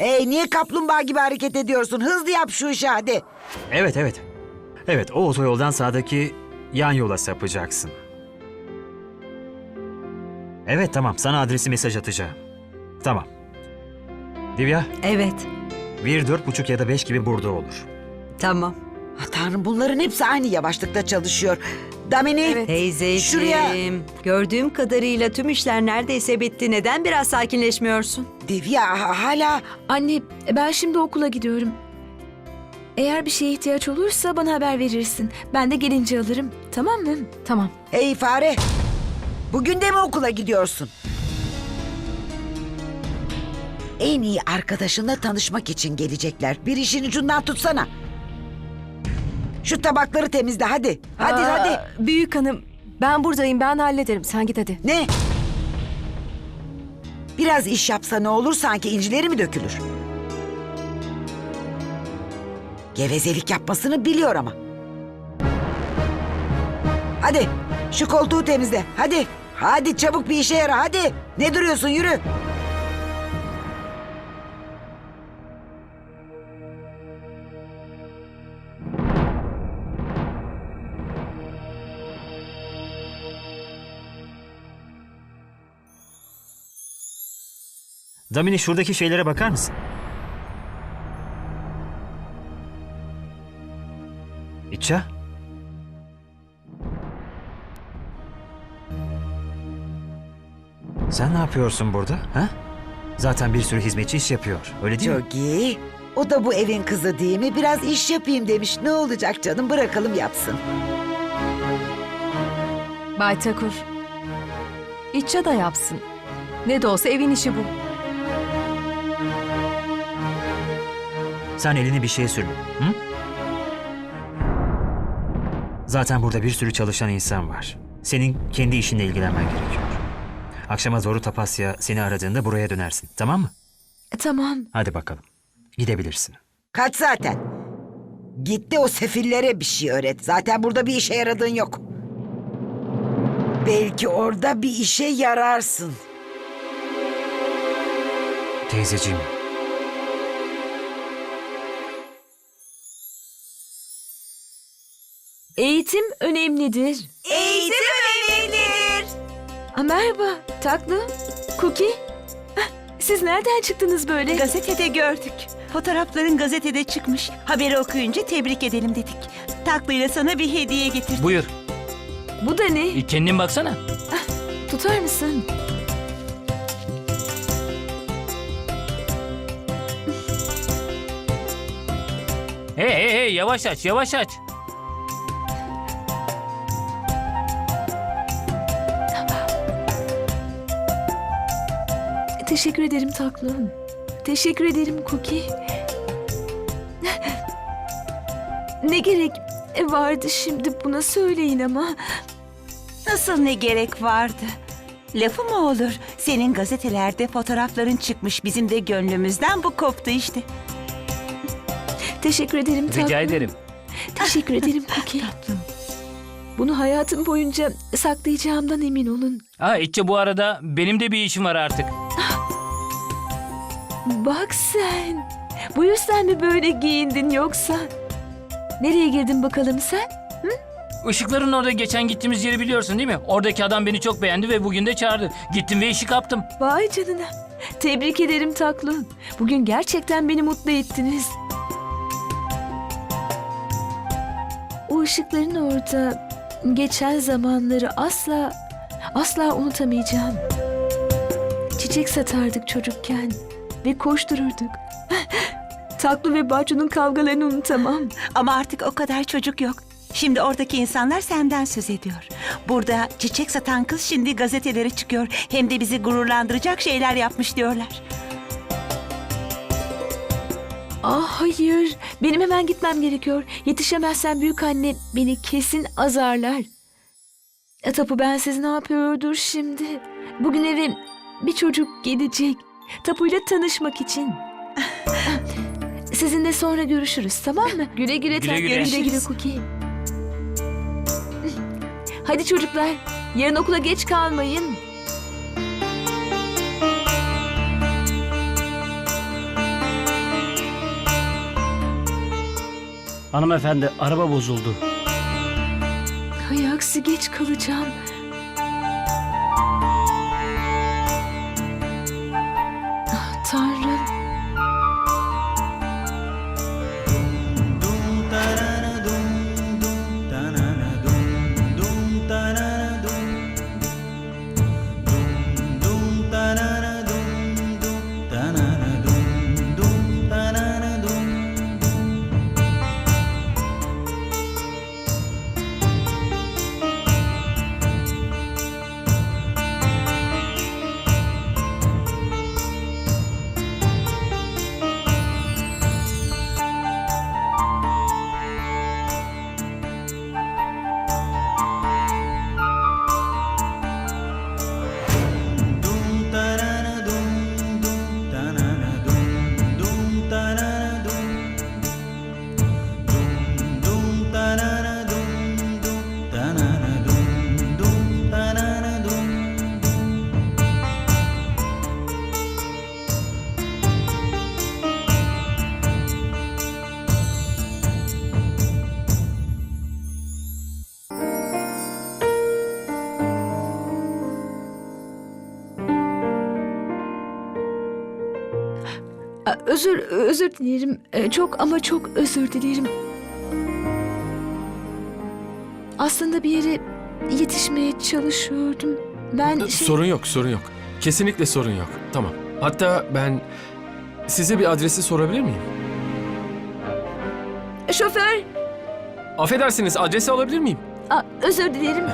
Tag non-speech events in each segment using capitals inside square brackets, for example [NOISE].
Hey niye kaplumbağa gibi hareket ediyorsun? Hızlı yap şu işi hadi. Evet evet. Evet o otoyoldan sağdaki yan yola sapacaksın. Evet tamam sana adresi mesaj atacağım. Tamam. Divya Evet, bir dört buçuk ya da beş gibi burada olur. tamam. Ha, Tanrım bunların hepsi aynı yavaşlıkta çalışıyor. Damini Teyzeciğim, Şuraya- gördüğüm kadarıyla tüm işler neredeyse bitti. Neden biraz sakinleşmiyorsun? Divya ha- hala Anne ben şimdi okula gidiyorum. Eğer bir şeye ihtiyaç olursa bana haber verirsin. Ben de gelince alırım. Tamam mı? Tamam. Hey fare. Bugün de mi okula gidiyorsun? En iyi arkadaşınla tanışmak için gelecekler. Bir işin ucundan tutsana. Şu tabakları temizle hadi. Hadi Aa, hadi. Büyük hanım ben buradayım ben hallederim sen git hadi. Ne? Biraz iş yapsa ne olur sanki incileri mi dökülür? Gevezelik yapmasını biliyor ama. Hadi şu koltuğu temizle hadi. Hadi çabuk bir işe yara hadi. Ne duruyorsun yürü. Damini şuradaki şeylere bakar mısın? İça? Sen ne yapıyorsun burada? Ha? Zaten bir sürü hizmetçi iş yapıyor. Öyle değil mi? Çok iyi. O da bu evin kızı değil mi? Biraz iş yapayım demiş. Ne olacak canım bırakalım yapsın. Bay Takur. İçça da yapsın. Ne de olsa evin işi bu. Sen elini bir şeye sürme. Hı? Zaten burada bir sürü çalışan insan var. Senin kendi işinle ilgilenmen gerekiyor. Akşama doğru Tapasya seni aradığında buraya dönersin. Tamam mı? E, tamam. Hadi bakalım. Gidebilirsin. Kaç zaten. Gitti o sefillere bir şey öğret. Zaten burada bir işe yaradığın yok. Belki orada bir işe yararsın. Teyzeciğim, Eğitim önemlidir. Eğitim önemlidir. Aa, merhaba Taklı. Cookie. Hah, Siz nereden çıktınız böyle? Gazetede gördük. Fotoğrafların gazetede çıkmış. Haberi okuyunca tebrik edelim dedik. Taklıyla sana bir hediye getirdim. Buyur. Bu da ne? E, Kendin baksana. Tutar mısın? Hey hey hey yavaş aç yavaş aç. Teşekkür ederim taklım. Teşekkür ederim Cookie. ne gerek vardı şimdi buna söyleyin ama. Nasıl ne gerek vardı? Lafı mı olur? Senin gazetelerde fotoğrafların çıkmış. Bizim de gönlümüzden bu koptu işte. Teşekkür ederim taklım. Rica ederim. Teşekkür ederim [LAUGHS] Cookie. Bunu hayatım boyunca saklayacağımdan emin olun. Ha İtçe bu arada benim de bir işim var artık. Bak sen. Bu yüzden mi böyle giyindin yoksa? Nereye girdin bakalım sen? Işıkların orada geçen gittiğimiz yeri biliyorsun değil mi? Oradaki adam beni çok beğendi ve bugün de çağırdı. Gittim ve işi kaptım. Vay canına. Tebrik ederim taklım. Bugün gerçekten beni mutlu ettiniz. O ışıkların orada geçen zamanları asla asla unutamayacağım. Çiçek satardık çocukken ve koştururduk. Taklı ve Bahçu'nun kavgalarını unutamam. Ama artık o kadar çocuk yok. Şimdi oradaki insanlar senden söz ediyor. Burada çiçek satan kız şimdi gazetelere çıkıyor. Hem de bizi gururlandıracak şeyler yapmış diyorlar. Ah hayır. Benim hemen gitmem gerekiyor. Yetişemezsem büyük anne beni kesin azarlar. E, Tapu bensiz ne yapıyordur şimdi? Bugün eve bir çocuk gelecek. Tapuyla tanışmak için. Sizinle sonra görüşürüz tamam mı? Güle güle Güle Tanrı, güle. güle güle Cookie. Hadi çocuklar, yarın okula geç kalmayın. Hanımefendi araba bozuldu. Ay aksi geç kalacağım. Özür, özür dilerim. Eh, Çok ama çok özür dilerim. Aslında bir yere yetişmeye çalışıyordum. Ben şey... Sorun yok, sorun yok. Kesinlikle sorun yok. Tamam. Hatta ben size bir adresi sorabilir miyim? Şoför, Affedersiniz, adresi alabilir miyim? ah, özür dilerim.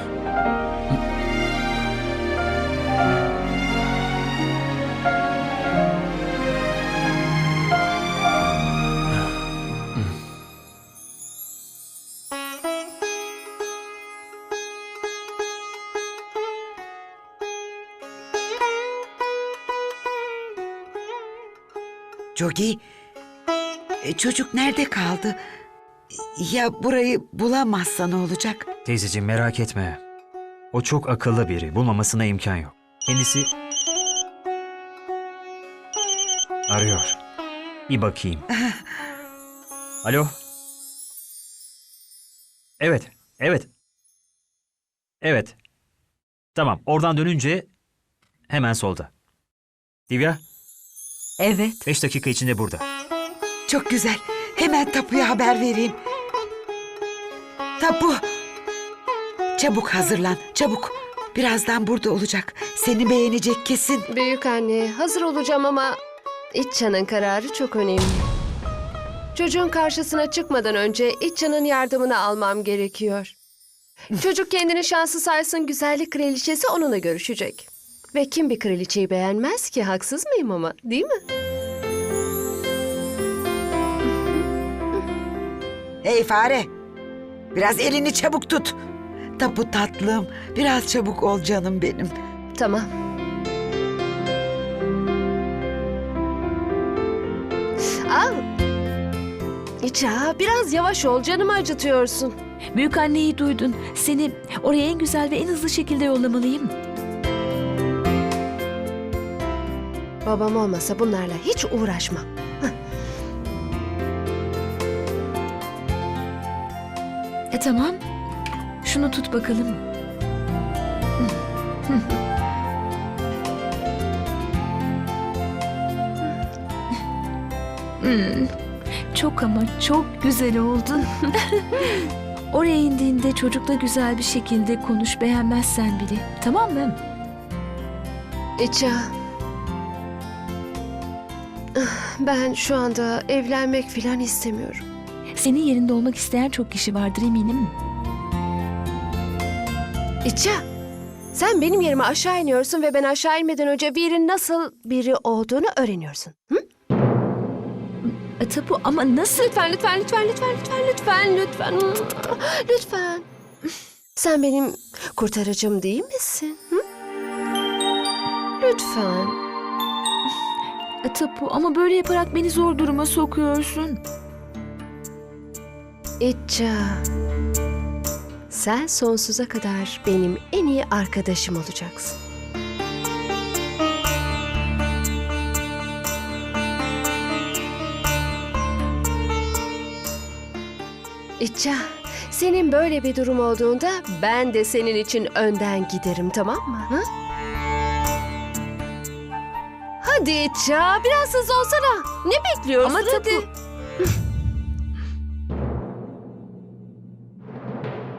Jogi, e, çocuk nerede kaldı? Ya burayı bulamazsa ne olacak? Teyzeciğim merak etme. O çok akıllı biri. Bulmamasına imkan yok. Kendisi... Arıyor. Bir bakayım. [LAUGHS] Alo. Evet, evet. Evet. Tamam, oradan dönünce hemen solda. Divya, Evet. beş dakika içinde burada. Çok güzel. Hemen Tapu'ya haber vereyim. Tapu. Çabuk hazırlan, çabuk. Birazdan burada olacak. Seni beğenecek kesin. Büyük anne, hazır olacağım ama İtçan'ın kararı çok önemli. Çocuğun karşısına çıkmadan önce İtçan'ın yardımını almam gerekiyor. Çocuk kendini şanslı saysın güzellik kraliçesi onunla görüşecek. Ve kim bir kraliçeyi beğenmez ki haksız mıyım ama değil mi? Hey fare. Biraz elini çabuk tut. Tapu tatlım. Biraz çabuk ol canım benim. Tamam. Al. İça biraz yavaş ol canımı acıtıyorsun. Büyük anneyi duydun. Seni oraya en güzel ve en hızlı şekilde yollamalıyım. Babam olmasa bunlarla hiç uğraşmam. E tamam. Şunu tut bakalım. Hmm, Çok ama çok güzel oldu. [LAUGHS] Oraya indiğinde çocukla güzel bir şekilde konuş beğenmezsen bile. Tamam mı? İça. Ben şu anda evlenmek filan istemiyorum. Senin yerinde olmak isteyen çok kişi vardır eminim. İça. Sen benim yerime aşağı iniyorsun ve ben aşağı inmeden önce birinin nasıl biri olduğunu öğreniyorsun. Hı? E, tapu ama nasıl? Lütfen, lütfen, lütfen, lütfen, lütfen, lütfen, lütfen. Lütfen. Sen benim kurtarıcım değil misin? Hı? Lütfen. Tapu ama böyle yaparak beni zor duruma sokuyorsun. İça. Sen sonsuza kadar benim en iyi arkadaşım olacaksın. İtça, senin böyle bir durum olduğunda ben de senin için önden giderim tamam mı? Ha? Hadi İtça, biraz hızlı olsana. Ne bekliyorsun? Ama hadi. Tapu-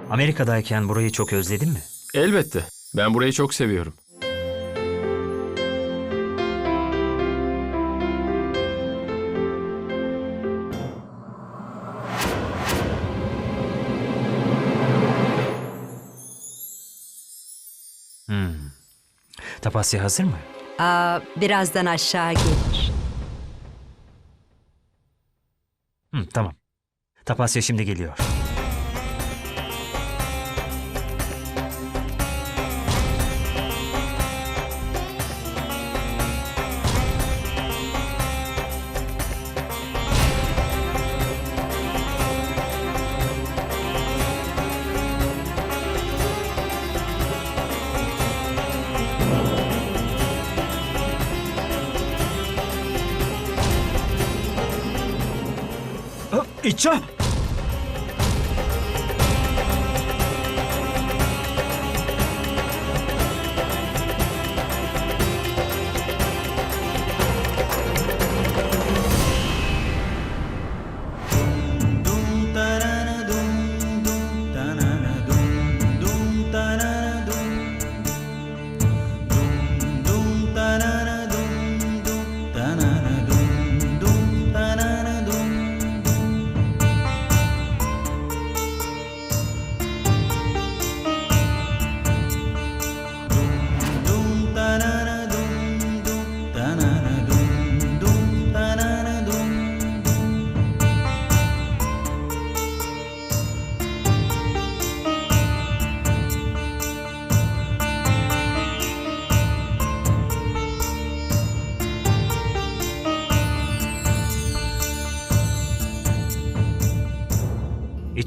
[LAUGHS] Amerika'dayken burayı çok özledin mi? Elbette. Ben burayı çok seviyorum. Hmm. Tapasya hazır mı? Aa, birazdan aşağı gelir. Hı, tamam. Tapasya şimdi geliyor.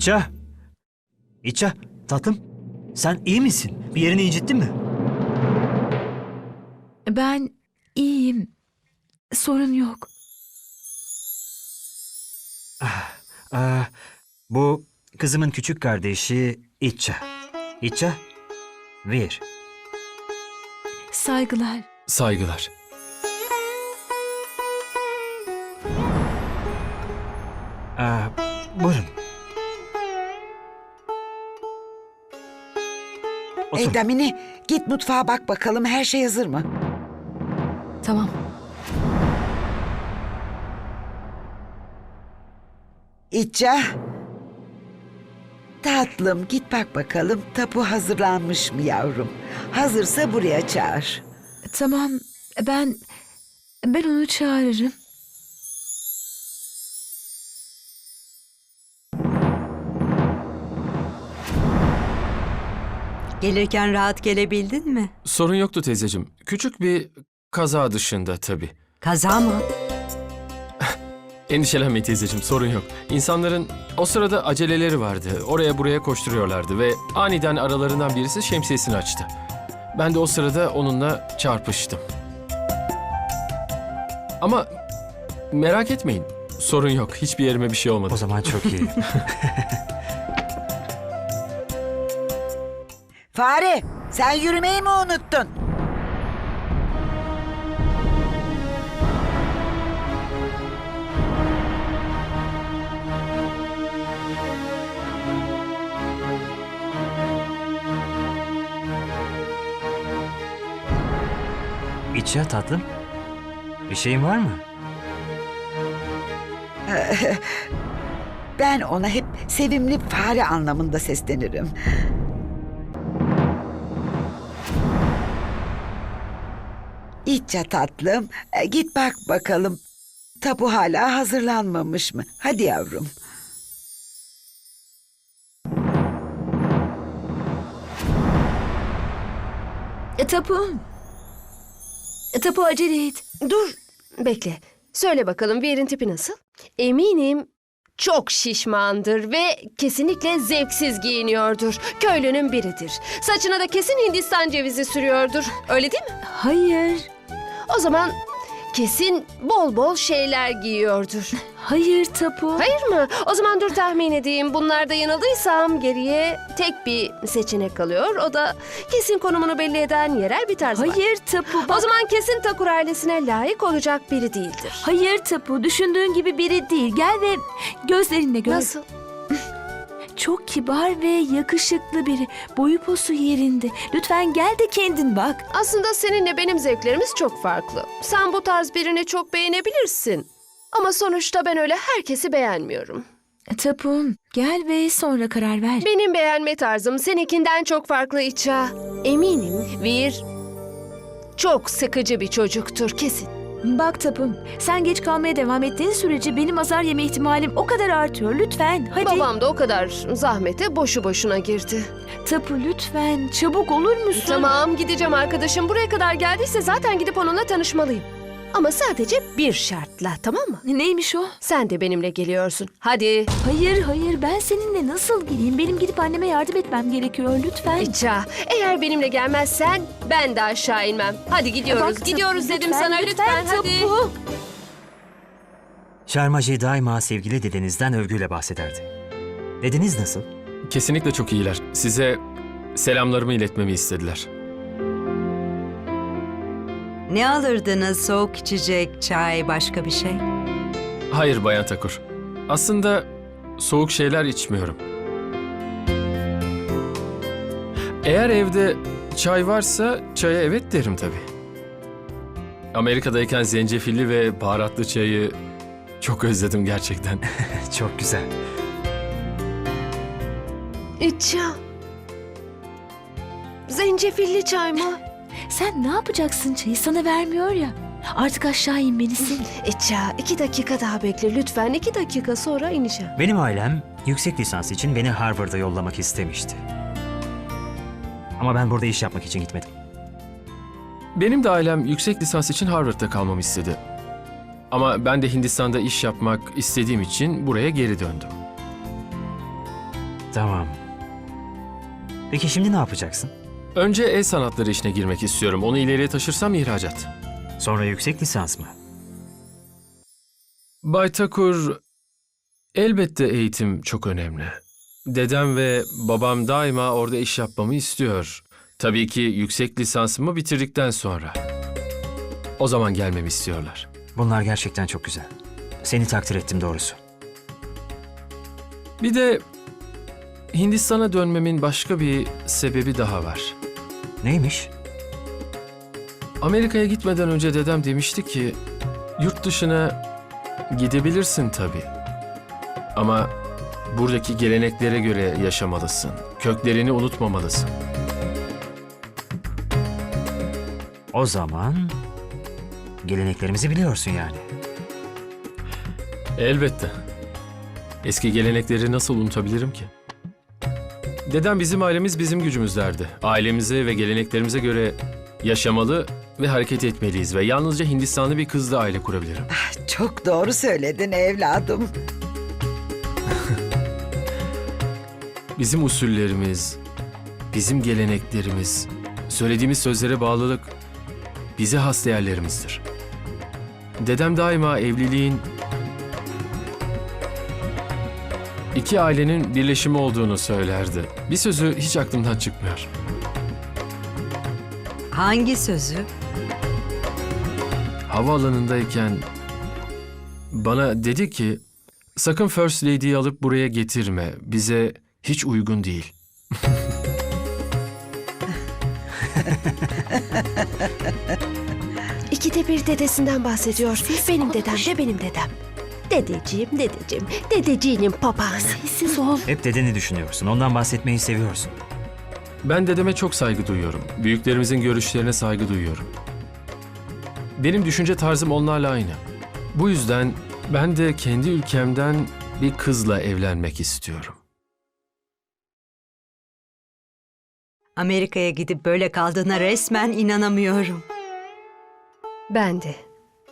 İça! İça! Tatlım! Sen iyi misin? Bir yerini incittin mi? Ben iyiyim. Sorun yok. Aa, bu kızımın küçük kardeşi İça. İça, Vir. Saygılar. Saygılar. Aa, buyurun. Otur. Ey Damini git mutfağa bak bakalım her şey hazır mı? Tamam. İtça. Tatlım git bak bakalım tapu hazırlanmış mı yavrum? Hazırsa buraya çağır. Tamam. Ben ben onu çağırırım. Gelirken rahat gelebildin mi? Sorun yoktu teyzeciğim. Küçük bir kaza dışında tabii. Kaza mı? Endişelenmeyin teyzeciğim sorun yok. İnsanların o sırada aceleleri vardı. Oraya buraya koşturuyorlardı ve aniden aralarından birisi şemsiyesini açtı. Ben de o sırada onunla çarpıştım. Ama merak etmeyin. Sorun yok. Hiçbir yerime bir şey olmadı. O zaman çok iyi. [LAUGHS] Fare sen yürümeyi mi unuttun? İça tatlım. Bir şeyin var mı? [LAUGHS] Ben ona hep sevimli fare anlamında seslenirim. İtça tatlım, e, git bak bakalım. Tapu hala hazırlanmamış mı? Hadi yavrum. E, tapu. E, tapu acele et. Dur, bekle. Söyle bakalım bir yerin tipi nasıl? Eminim çok şişmandır ve kesinlikle zevksiz giyiniyordur. Köylünün biridir. Saçına da kesin Hindistan cevizi sürüyordur. Öyle değil mi? Hayır. O zaman kesin bol bol şeyler giyiyordur. [LAUGHS] Hayır Tapu. Hayır mı? O zaman dur tahmin edeyim. Bunlarda yanıldıysam geriye tek bir seçenek kalıyor. O da kesin konumunu belli eden yerel bir tarz var. Hayır Tapu. O Bak. zaman kesin Takur ailesine layık olacak biri değildir. Hayır Tapu. Düşündüğün gibi biri değil. Gel ve gözlerinle gör. Nasıl? Çok kibar ve yakışıklı biri. Boyu posu yerinde. Lütfen gel de kendin bak. Aslında seninle benim zevklerimiz çok farklı. Sen bu tarz birini çok beğenebilirsin. Ama sonuçta ben öyle herkesi beğenmiyorum. Tapum gel ve sonra karar ver. Benim beğenme tarzım seninkinden çok farklı İça. Eminim Vir çok sıkıcı bir çocuktur kesin. Bak Tapum sen geç kalmaya devam ettiğin sürece benim azar yeme ihtimalim o kadar artıyor. Lütfen hadi. Babam da o kadar zahmete boşu boşuna girdi. Tapu lütfen çabuk olur musun? Tamam gideceğim arkadaşım. Buraya kadar geldiyse zaten gidip onunla tanışmalıyım. Ama sadece bir şartla tamam mı? Neymiş o? Sen de benimle geliyorsun. Hadi. Hayır hayır ben seninle nasıl geleyim? Benim gidip anneme yardım etmem gerekiyor lütfen. İça eğer benimle gelmezsen ben de aşağı inmem. Hadi gidiyoruz. Bak Tapu, gidiyoruz dedim lütfen, sana lütfen, hadi. Tapu. Şarmaji daima sevgili dedenizden övgüyle bahsederdi. Dedeniz nasıl? Kesinlikle çok iyiler. Size selamlarımı iletmemi istediler. Ne alırdınız? Soğuk içecek, çay, başka bir şey? Hayır Bayan Takur. Aslında soğuk şeyler içmiyorum. Eğer evde çay varsa çaya evet derim tabii. Amerika'dayken zencefilli ve baharatlı çayı çok özledim gerçekten. [LAUGHS] Çok güzel. İça. Zencefilli çay mı? Sen ne yapacaksın çayı sana vermiyor ya. Artık aşağı inmelisin. [LAUGHS] İça iki dakika daha bekle lütfen. iki dakika sonra ineceğim. Benim ailem yüksek lisans için beni Harvard'a yollamak istemişti. Ama ben burada iş yapmak için gitmedim. Benim de ailem yüksek lisans için Harvard'da kalmamı istedi. Ama ben de Hindistan'da iş yapmak istediğim için buraya geri döndüm. Tamam. Peki şimdi ne yapacaksın? Önce el sanatları işine girmek istiyorum. Onu ileriye taşırsam ihracat. Sonra yüksek lisans mı? Bay Takur, elbette eğitim çok önemli. Dedem ve babam daima orada iş yapmamı istiyor. Tabii ki yüksek lisansımı bitirdikten sonra. O zaman gelmemi istiyorlar. Bunlar gerçekten çok güzel. Seni takdir ettim doğrusu. Bir de Hindistan'a dönmemin başka bir sebebi daha var. Neymiş? Amerika'ya gitmeden önce dedem demişti ki yurt dışına gidebilirsin tabii. Ama buradaki geleneklere göre yaşamalısın. Köklerini unutmamalısın. O zaman geleneklerimizi biliyorsun yani. Elbette. Eski gelenekleri nasıl unutabilirim ki? Dedem bizim ailemiz bizim gücümüz derdi. Ailemize ve geleneklerimize göre yaşamalı ve hareket etmeliyiz ve yalnızca Hindistanlı bir kızla aile kurabilirim. Çok doğru söyledin evladım. Bizim usullerimiz, bizim geleneklerimiz, söylediğimiz sözlere bağlılık bize has değerlerimizdir. Dedem daima evliliğin iki ailenin birleşimi olduğunu söylerdi. Bir sözü hiç aklımdan çıkmıyor. Hangi sözü? Havaalanındayken bana dedi ki sakın First Lady'yi alıp buraya getirme. Bize hiç uygun değil. İkide bir dedesinden bahsediyor. benim dedem de benim dedem. Dedeciğim, dedeciğim, dedeciğinin papağanı. Sessiz ol. Hep dedeni düşünüyorsun. Ondan bahsetmeyi seviyorsun. Ben dedeme çok saygı duyuyorum. Büyüklerimizin görüşlerine saygı duyuyorum. Benim düşünce tarzım onlarla aynı. Bu yüzden ben de kendi ülkemden bir kızla evlenmek istiyorum. Amerika'ya gidip böyle kaldığına resmen inanamıyorum. Ben de.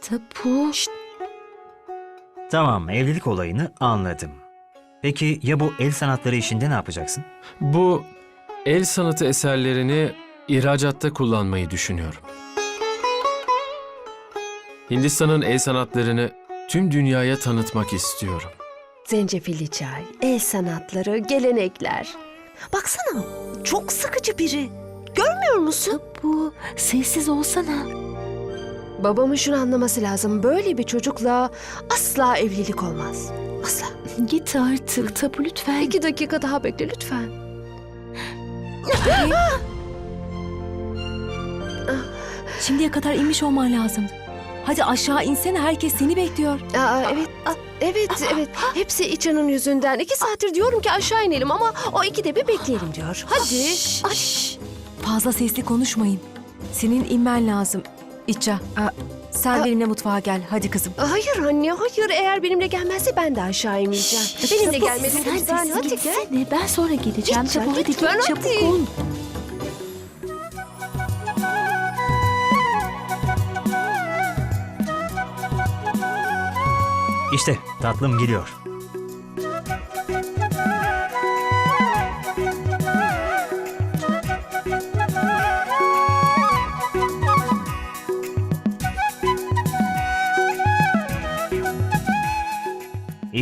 Tapu. Tamam, evlilik olayını anladım. Peki ya bu el sanatları işinde ne yapacaksın? Bu el sanatı eserlerini ihracatta kullanmayı düşünüyorum. Hindistan'ın el sanatlarını tüm dünyaya tanıtmak istiyorum. Zencefilli çay, el sanatları, gelenekler. Baksana çok sıkıcı biri. Görmüyor musun? Bu sessiz olsana. Babamın şunu anlaması lazım. Böyle bir çocukla asla evlilik olmaz. Asla. Git artık Tapu lütfen. İki dakika daha bekle lütfen. Şimdiye kadar inmiş olman lazım. Hadi aşağı insene herkes seni bekliyor. Aa, evet, evet, evet. Hepsi İçan'ın yüzünden. İki saattir diyorum ki aşağı inelim ama o ikide bir bekleyelim diyor. Hadi. Şşş. Fazla sesli konuşmayın. Senin inmen lazım. İça, aa, sen Aa. benimle mutfağa gel. Hadi kızım. Hayır anne, hayır. Eğer benimle gelmezse ben de aşağı inmeyeceğim. benimle gelmediğinde Sen lütfen sessiz hadi gel. gitsene. Ben sonra geleceğim. Lütfen, Tapu hadi lütfen, git çabuk hadi. ol. İşte tatlım geliyor.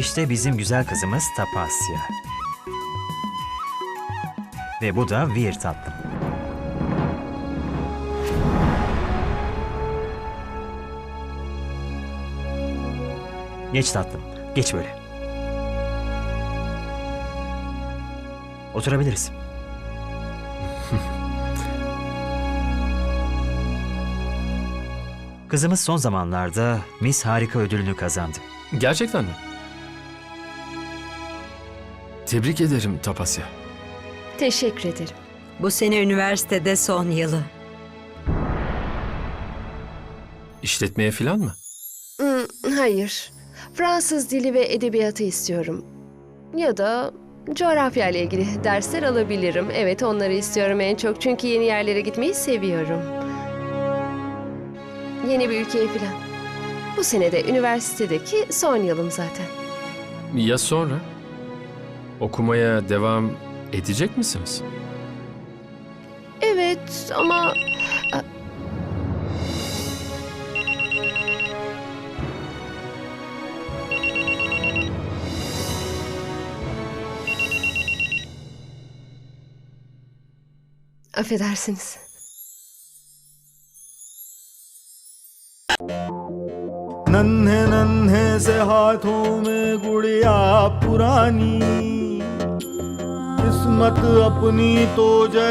İşte bizim güzel kızımız Tapasya. Ve bu da Vir tatlım. Geç tatlım, geç böyle. Oturabiliriz. [LAUGHS] Kızımız son zamanlarda Miss Harika ödülünü kazandı. Gerçekten mi? Tebrik ederim Tapasya. Teşekkür ederim. Bu sene üniversitede son yılı. İşletmeye falan mı? Hmm, hayır. Fransız dili ve edebiyatı istiyorum. Ya da coğrafya ile ilgili dersler alabilirim. Evet onları istiyorum en çok çünkü yeni yerlere gitmeyi seviyorum. Yeni bir ülkeye falan. Bu sene de üniversitedeki son yılım zaten. Ya sonra? Okumaya devam edecek misiniz? Evet ama... Affedersiniz. नन्हे नन्हे से हाथों में गुड़िया पुरानी किस्मत अपनी तो जैसे